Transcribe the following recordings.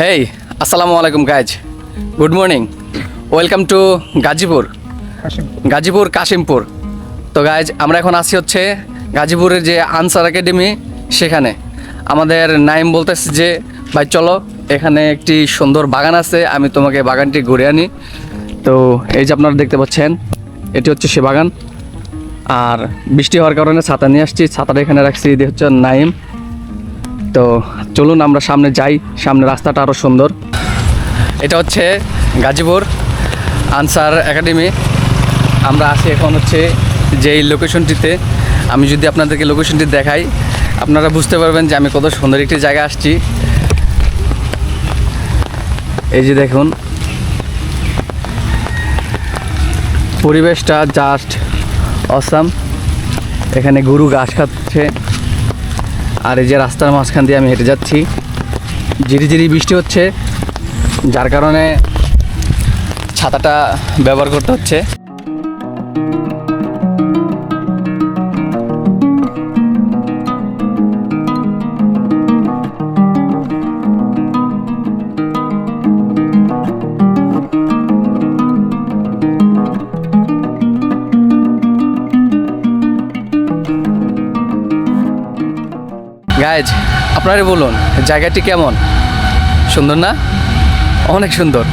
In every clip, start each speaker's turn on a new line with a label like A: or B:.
A: হেই আসসালামু আলাইকুম guys good morning welcome to Gazipur Gazipur Kashimpur তো গাইজ আমরা এখন আছি হচ্ছে গাজীপুরের যে আনসার একাডেমি সেখানে। আমাদের নাইম বলতেছে যে ভাই চলো এখানে একটি সুন্দর বাগান আছে আমি তোমাকে বাগানটি ঘুরে আনি। তো এই যে আপনারা দেখতে পাচ্ছেন এটি হচ্ছে সে বাগান। আর বৃষ্টি হওয়ার কারণে ছাতা নিয়ে আসছি। ছাতাটা এখানে রাখছি এটি হচ্ছে নাইম। তো চলুন আমরা সামনে যাই। সামনে রাস্তাটা আরও সুন্দর। এটা হচ্ছে গাজীপুর আনসার একাডেমি। আমরা আছি এখন হচ্ছে যেই লোকেশনটিতে আমি যদি আপনাদেরকে লোকেশনটি দেখাই, আপনারা বুঝতে পারবেন যে আমি কত সুন্দর একটি জায়গায় আসছি। এই যে দেখুন। পরিবেশটা জাস্ট অসাম এখানে গরু ঘাস খাচ্ছে। আর এই যে রাস্তার মাঝখান দিয়ে আমি হেঁটে যাচ্ছি। ঝিরি ঝিরি বৃষ্টি হচ্ছে, যার কারণে ছাতাটা ব্যবহার করতে হচ্ছে। গাইজ আপনারাই বলুন, জায়গাটি কেমন? সুন্দর না? অনেক সুন্দর।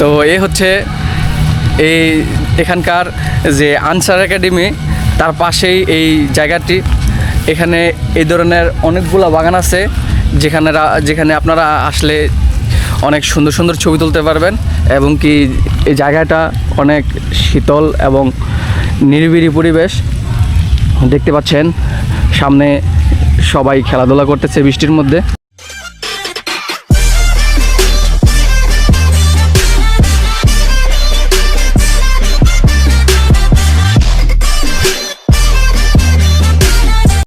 A: তো এ হচ্ছে এই এখানকার যে আনসার একাডেমি, তার পাশেই এই জায়গাটি। এখানে এই ধরনের অনেকগুলো বাগান আছে, যেখানে যেখানে আপনারা আসলে অনেক সুন্দর সুন্দর ছবি তুলতে পারবেন এবং কি এই জায়গাটা অনেক শীতল এবং নিরিবিলি পরিবেশ। দেখতে পাচ্ছেন সামনে সবাই খেলাধুলা করতেছে বৃষ্টির মধ্যে।